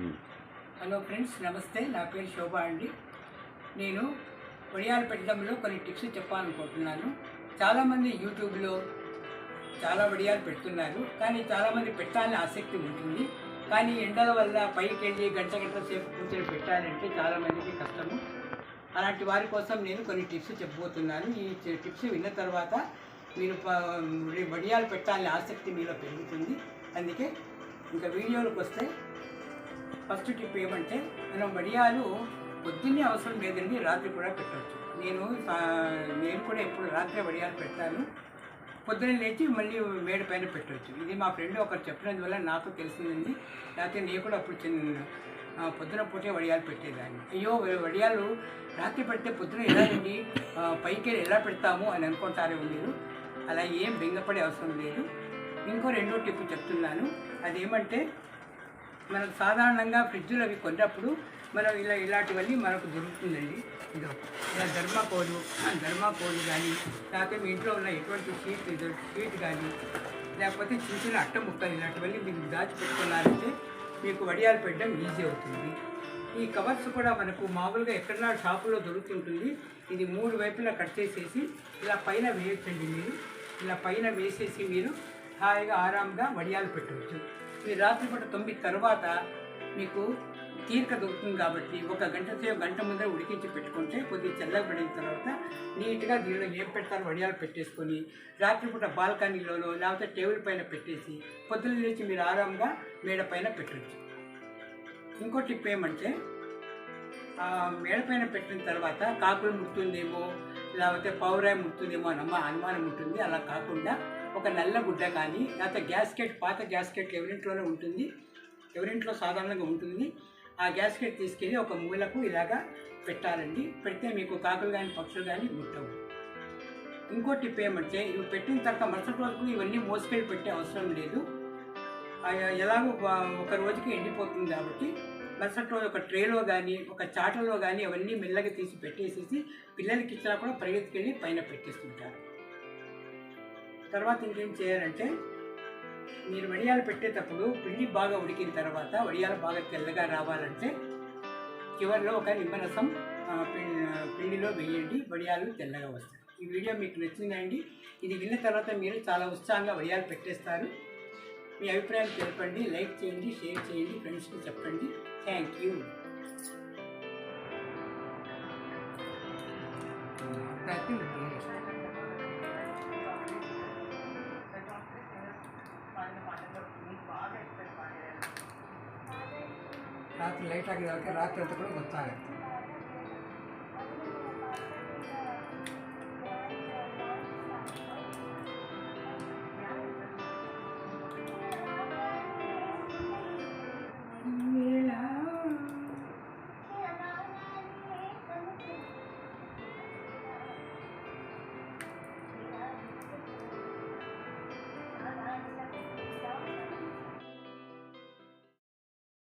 Hello friends నమస్తే. నా పేరు శోభ అండి. నేను వడియాలు పెట్టడంలో కొన్ని టిప్స్ చెప్పాలనుకుంటున్నాను. చాలామంది యూట్యూబ్లో చాలా వడియాలు పెడుతున్నారు. కానీ చాలామంది పెట్టాలని ఆసక్తి ఉంటుంది. కానీ ఎండల వల్ల పైకి వెళ్ళి గంట గంట సేపు కూర్చొని పెట్టాలంటే చాలామందికి కష్టము. అలాంటి వారి కోసం నేను కొన్ని టిప్స్ చెప్పబోతున్నాను. ఈ టిప్స్ విన్న తర్వాత మీరు వడియాలు పెట్టాలని ఆసక్తి మీలో పెరుగుతుంది. అందుకే ఇంకా వీడియోలకు వస్తే ఫస్ట్ టిప్ ఏమంటే మనం వడియాలు పొద్దున్నే అవసరం లేదండి రాత్రి కూడా పెట్టవచ్చు నేను నేను కూడా ఎప్పుడు రాత్రి వడియాలు పెడతాను. పొద్దున్న లేచి మళ్ళీ వేడి పైన పెట్టవచ్చు ఇది మా ఫ్రెండ్ ఒకరు చెప్పినందువల్ల నాకు తెలిసిందండి. లేకపోతే నేను కూడా అప్పుడు చిన్న పొద్దున పూటే వడియాలు పెట్టేదాన్ని. అయ్యో వడియాలు రాత్రి పెడితే పొద్దున ఎలా ఉండి పైకి ఎలా పెడతాము అని అనుకుంటారేమో మీరు. అలా ఏం బెంగపడే అవసరం లేదు. ఇంకో రెండో టిప్ చెప్తున్నాను. అదేమంటే మనకు సాధారణంగా ఫ్రిడ్జ్లు అవి కొన్నప్పుడు మనం ఇలా ఇలాంటివన్నీ మనకు దొరుకుతుందండి. ఇదో ఇలా ధర్మాకోలు ధర్మాకోలు కానీ లేకపోతే మీ ఇంట్లో ఉన్న ఎటువంటి షీట్ షీట్ కానీ లేకపోతే చిన్న చిన్న అట్ట ముక్కలు ఇలాంటివన్నీ మీరు దాచిపెట్టుకున్నారంటే మీకు వడియాలు పెట్టడం ఈజీ అవుతుంది. ఈ కవర్స్ కూడా మనకు మామూలుగా ఎక్కడన్నా షాపులో దొరుకుతుంటుంది. ఇది మూడు వైపులా కట్ చేసేసి ఇలా పైన వేయొచ్చండి మీరు. ఇలా పైన వేసేసి మీరు హాయిగా ఆరాంగా వడియాలు పెట్టవచ్చు. మీరు రాత్రిపూట తొమ్మిది తర్వాత మీకు తీరిక దొరుకుతుంది కాబట్టి ఒక గంట సేపు గంట ముందర ఉడికించి పెట్టుకుంటే కొద్దిగా చల్లబడిన తర్వాత నీట్గా దీనిలో ఏం పెడతారో వడియాలు పెట్టేసుకొని రాత్రిపూట బాల్కనీలోనో లేకపోతే టేబుల్ పైన పెట్టేసి పొద్దున్న లేచి మీరు ఆరాంగా మేడ పైన పెట్టచ్చు. ఇంకో టిప్ ఏమంటే మేడ పైన పెట్టిన తర్వాత కాకులు ముట్టుందేమో లేకపోతే పౌరాయి ముట్టుందేమో అన్న అమ్మ అనుమానం ఉంటుంది. అలా కాకుండా ఒక నల్ల గుడ్డ కానీ లేకపోతే గ్యాస్కెట్ పాత గ్యాస్కెట్ ఎవరింట్లోనే ఉంటుంది. ఎవరింట్లో సాధారణంగా ఉంటుంది ఆ గ్యాస్కెట్ తీసుకెళ్ళి ఒక మూలకు ఇలాగా పెట్టాలండి. పెడితే మీకు కాకులు కానీ పక్షులు కానీ ముట్టవు. ఇంకో టిప్ ఏమంటే ఇవి పెట్టిన తర్వాత మరుసటి రోజుకు ఇవన్నీ మోసుకెళ్ళి పెట్టే అవసరం లేదు. ఎలాగో ఒక- ఒక రోజుకి ఎండిపోతుంది కాబట్టి మరుసటి రోజు ఒక ట్రేలో కానీ ఒక చాటలో కానీ అవన్నీ మెల్లగా తీసి పెట్టేసేసి పిల్లలకి ఇచ్చినా కూడా పరిగెత్తుకెళ్ళి పైన పెట్టేస్తుంటారు. తర్వాత ఇంకేం చేయాలంటే మీరు వడియాలు పెట్టేటప్పుడు పిండి బాగా ఉడికిన తర్వాత వడియాలు బాగా తెల్లగా రావాలంటే చివరిలో ఒక నిమ్మరసం పిండిలో వేయండి వడియాలు తెల్లగా వస్తాయి. ఈ వీడియో మీకు నచ్చిందండి. ఇది విన్న తర్వాత మీరు చాలా ఉత్సాహంగా వడియాలు పెట్టేస్తారు. మీ అభిప్రాయాలు తెలపండి లైక్ చేయండి షేర్ చేయండి ఫ్రెండ్స్కి చెప్పండి. Thank you. ರಾತ್ರಿ ಲೈಟ್ ಹಾಕಿದ ರಾತ್ರಿ ಅಂತ ಕೂಡ ಗೊತ್ತಾಗುತ್ತೆ.